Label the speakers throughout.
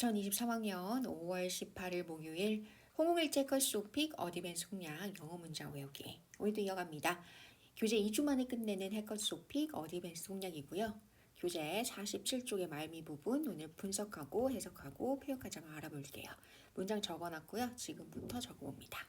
Speaker 1: 2023학년 5월 18일 목요일 홍홍일제 컷쇼픽 어드밴스 공략 영어 문장 외우기 오늘도 이어갑니다. 교재 2주 만에 끝내는 해컷쇼픽 어드밴스 공략이고요. 교재 47쪽의 말미 부분 오늘 분석하고 해석하고 표현과정 알아볼게요. 문장 적어놨고요. 지금부터 적어봅니다.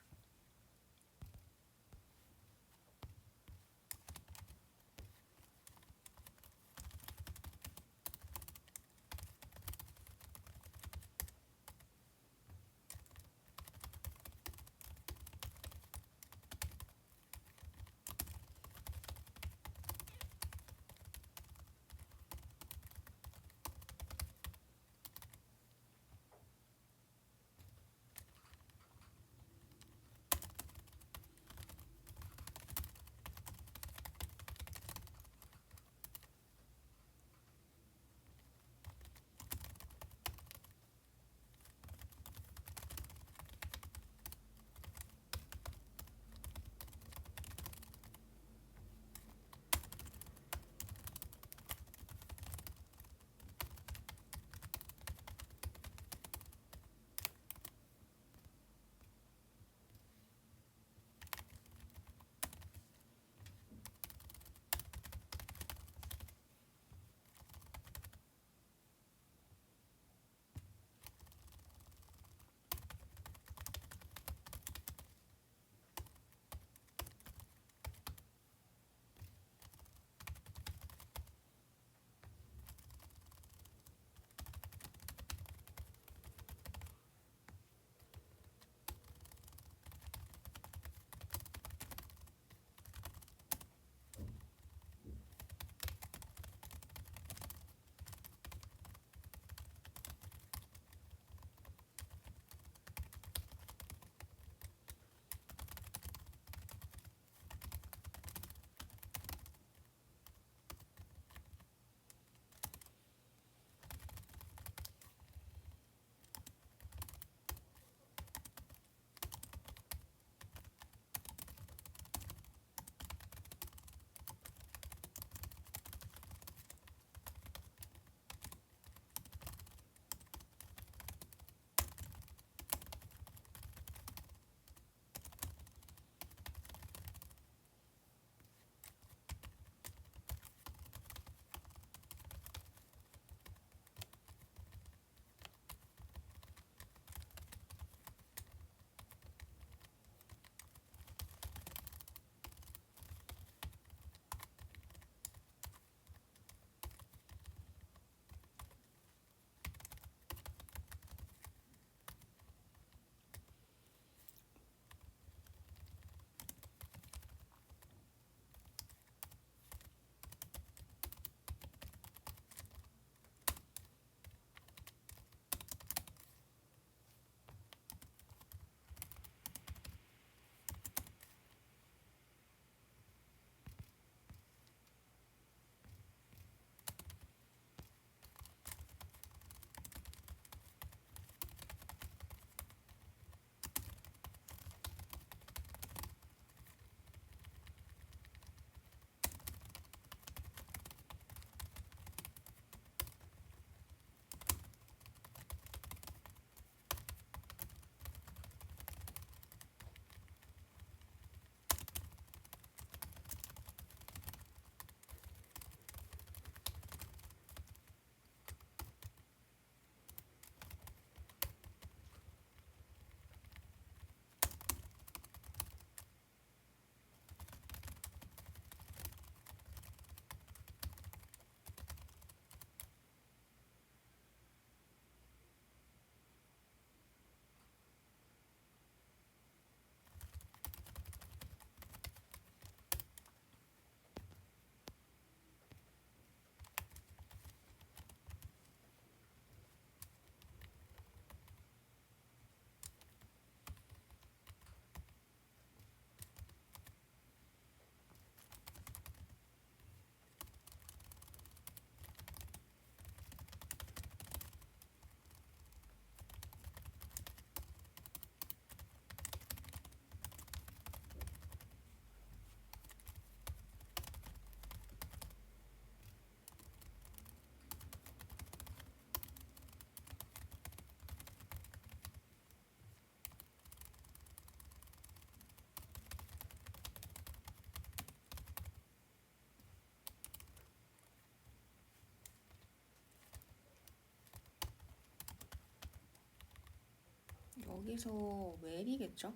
Speaker 1: 여기서 well이겠죠?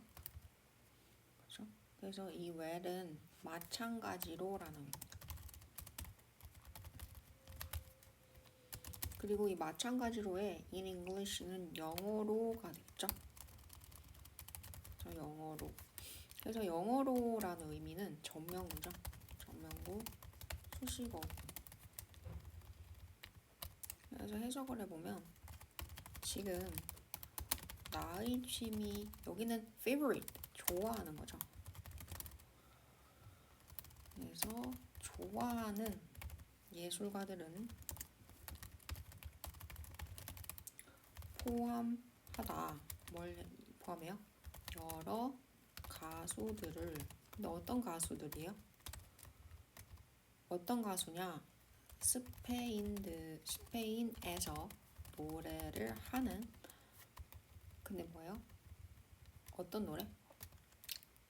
Speaker 1: 그죠? 그래서 이 well은 마찬가지로라는 의미입니다. 그리고 이 마찬가지로의 in English는 영어로가 되겠죠? 자, 영어로. 그래서 영어로라는 의미는 전명구죠. 전명구, 수식어. 그래서 해석을 해보면 지금 나의 취미 여기는 favorite 좋아하는 거죠. 그래서 좋아하는 예술가들은 포함하다. 뭘 포함해요? 여러 가수들을. 근데 어떤 가수들이에요? 어떤 가수냐? 스페인드 스페인에서 노래를 하는 근데 뭐예요? 어떤 노래?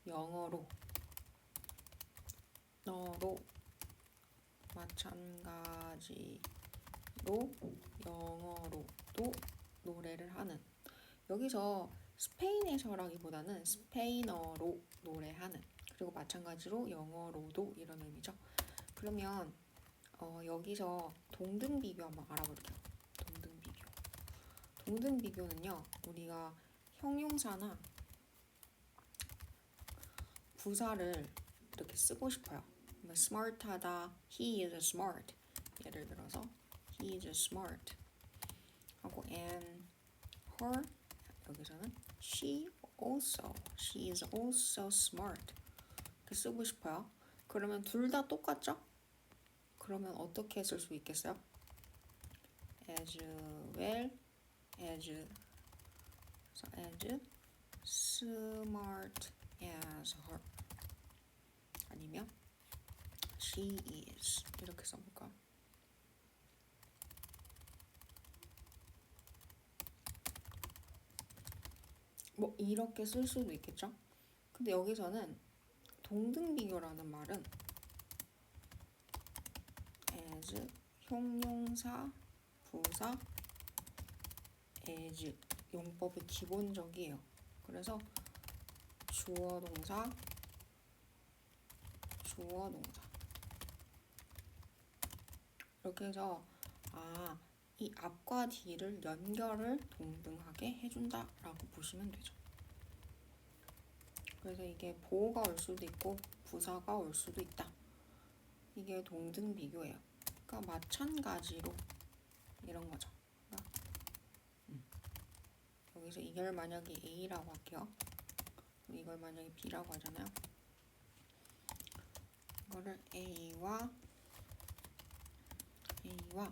Speaker 1: 영어로 너로 마찬가지로 영어로도 노래를 하는 여기서 스페인에서라기보다는 스페인어로 노래하는 그리고 마찬가지로 영어로도 이런 의미죠. 그러면 어, 여기서 동등 비교 한번 알아볼게요. 동등 비교는요. 우리가 형용사나 부사를 이렇게 쓰고 싶어요. 뭐 smart하다, he is smart. 예를 들어서 he is smart. 하고 and her 여기서는 she also, she is also smart. 이렇게 쓰고 싶어요. 그러면 둘 다 똑같죠? 그러면 어떻게 쓸 수 있겠어요? as well as as smart as her 아니면 she is 이렇게 써볼까? 뭐 이렇게 쓸 수도 있겠죠? 근데 여기서는 동등 비교라는 말은 as 형용사 부사 as 용법이 기본적이에요. 그래서 주어 동사 주어 동사 이렇게 해서 아, 이 앞과 뒤를 연결을 동등하게 해준다라고 보시면 되죠. 그래서 이게 보호가 올 수도 있고 부사가 올 수도 있다. 이게 동등 비교예요. 그러니까 마찬가지로 이런 거죠. 여기서 이걸 만약에 A라고 할게요. 이걸 만약에 B라고 하잖아요. 이거를 A와 A와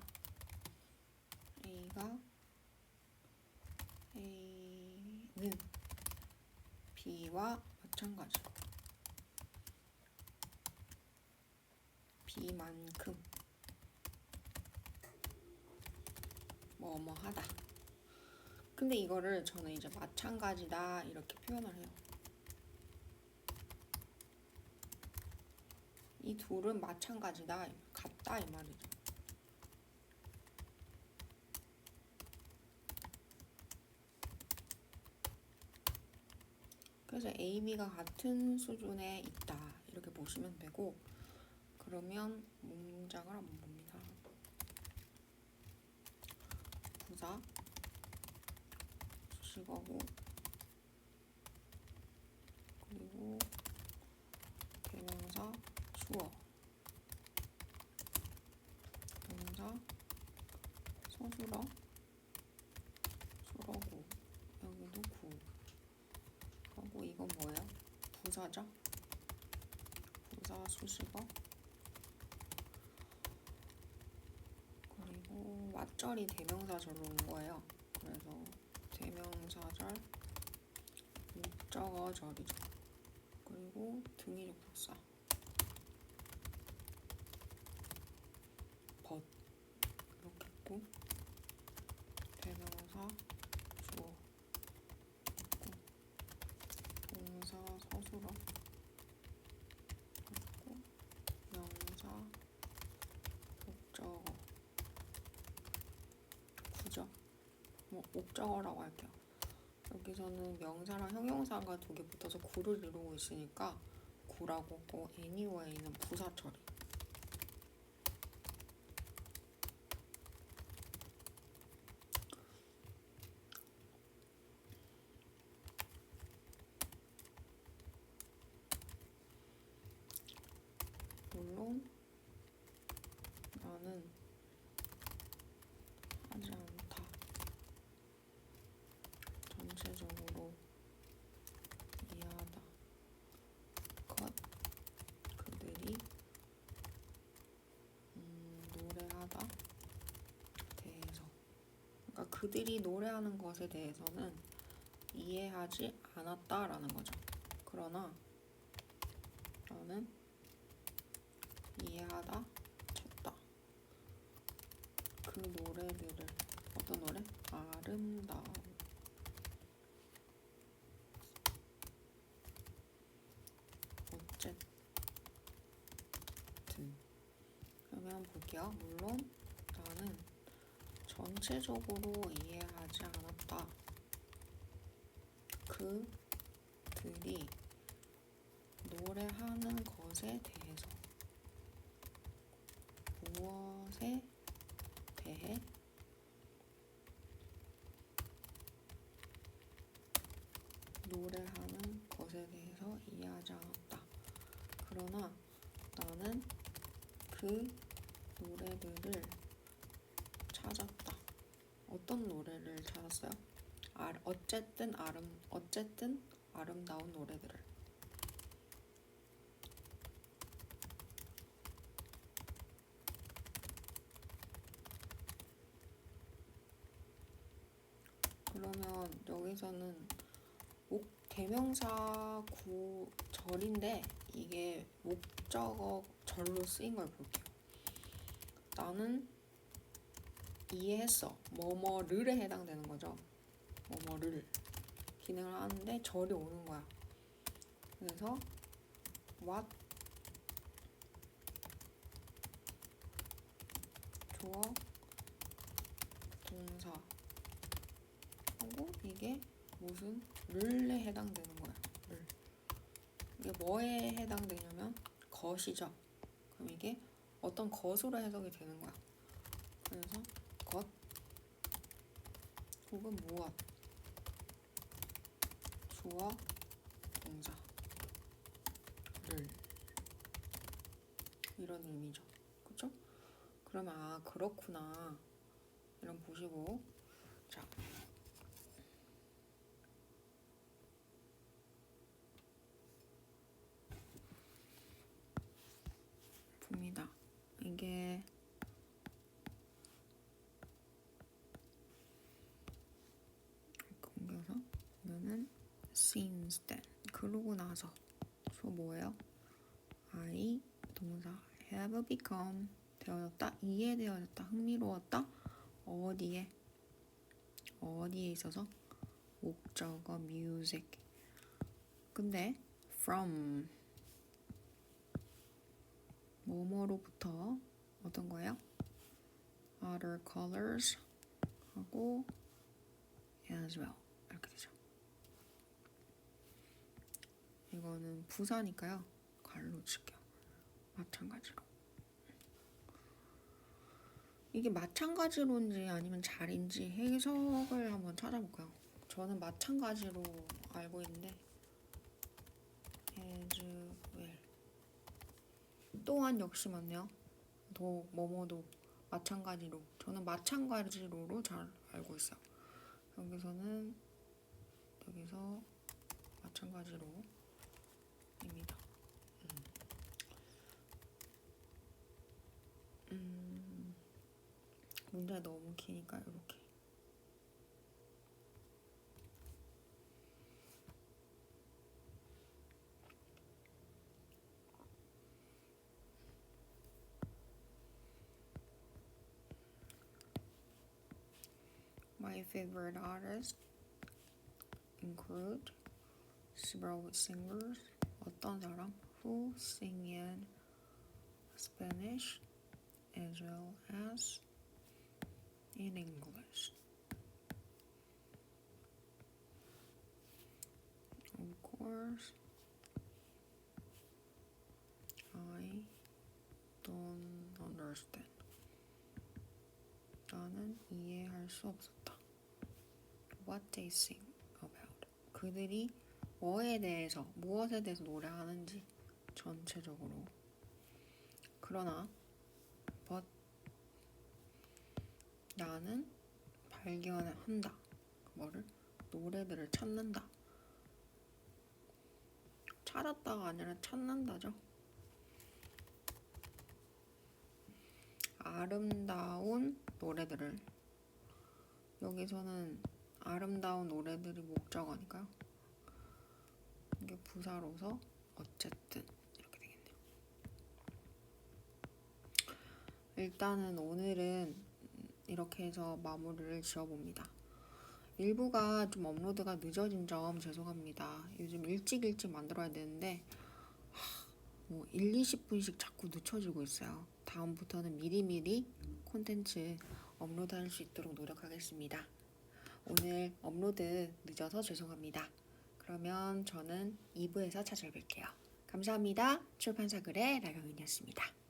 Speaker 1: A가 A는 B와 마찬가지로 B만큼 뭐뭐 하다. 근데 이거를 저는 이제 마찬가지다 이렇게 표현을 해요. 이 둘은 마찬가지다, 같다 이 말이죠. 그래서 A, B가 같은 수준에 있다 이렇게 보시면 되고 그러면 문장을 한번 봅니다. 부사 수식어고 그리고 대명사 주어 동사 서술어 수러고 여기도 구 하고 이건 뭐예요? 부사죠? 부사 수식어 그리고 왓절이 대명사절로 온 거예요. 대명사절 목적어절이죠. 그리고 등이적 복사. 벗 이렇게 했고 대명사 주어. 있고 동사 서술어. 있고 명사 목적어. 구죠 뭐 목적어라고 할게요 여기서는 명사랑 형용사가 두 개 붙어서 구를 이루고 있으니까 구라고 고 anyway는 부사 처리. 물론 나는 하지 않다. 전체적으로 이해하다. 것 그들이 음, 노래하다 대해서 그들이 노래하는 것에 대해서는 이해하지 않았다라는 거죠. 그러나 나는 이해하다 쳤다. 그 노래들을 어떤 노래? 아름다운 어쨌든 그러면 볼게요. 물론 전체적으로 이해하지 않았다. 그들이 노래하는 것에 대해서 무엇에 대해 노래하는 것에 대해서 이해하지 않았다. 그러나 나는 그 노래들을. 어떤 노래를 찾았어요? 아, 어쨌든 아름 어쨌든 아름다운 노래들을. 그러면 여기서는 목 대명사 구 절인데 이게 목적어 절로 쓰인 걸 볼게요. 나는 이해했어. 뭐뭐를에 해당되는 거죠. 뭐뭐를 기능을 하는데 절이 오는 거야. 그래서 what 주어 동사 하고 이게 무슨 를에 해당되는 거야. 를. 이게 뭐에 해당되냐면 것이죠. 그럼 이게 어떤 것으로 해석이 되는 거야. 그래서 것 혹은 무엇 주어 동사 를. 이런 의미죠. 그쵸? 그러면 아 그렇구나. 이런 보시고 자 봅니다. 이게 이렇게 옮겨서 보면은 since then 그러고 나서 저 뭐예요? I 동사 have become 되어졌다 이해되어졌다 흥미로웠다 어디에 어디에 있어서 목적어 music 근데 from 뭐뭐로부터 어떤 거예요? other colors 하고 as well 이렇게 되죠. 이거는 부사니까요. 갈로 칠게요. 마찬가지로. 이게 마찬가지로인지 아니면 잘인지 해석을 한번 찾아볼까요? 저는 마찬가지로 알고 있는데 as well 또한 역시 맞네요. 도 뭐뭐도 마찬가지로 저는 마찬가지로로 잘 알고 있어요. 여기서는 여기서 마찬가지로 문제 너무 기니까 이렇게. My favorite artists include several singers. 어떤 사람? Who sing in Spanish as well as in English. others. I don't understand. 나는 이해할 수 없었다. What they sing about. 그들이 뭐에 대해서, 무엇에 대해서 노래하는지 전체적으로. 그러나, 나는 발견한다. 뭐를? 노래들을 찾는다. 찾았다가 아니라 찾는다죠. 아름다운 노래들을 여기서는 아름다운 노래들이 목적어니까요. 이게 부사로서 어쨌든 이렇게 되겠네요. 일단은 오늘은 이렇게 해서 마무리를 지어봅니다. 일부가 좀 업로드가 늦어진 점 죄송합니다. 요즘 일찍 일찍 만들어야 되는데 하, 뭐 1, 20분씩 자꾸 늦춰지고 있어요. 다음부터는 미리미리 콘텐츠 업로드할 수 있도록 노력하겠습니다. 오늘 업로드 늦어서 죄송합니다. 그러면 저는 2부에서 찾아뵐게요. 감사합니다. 출판사 글의 나경은이었습니다.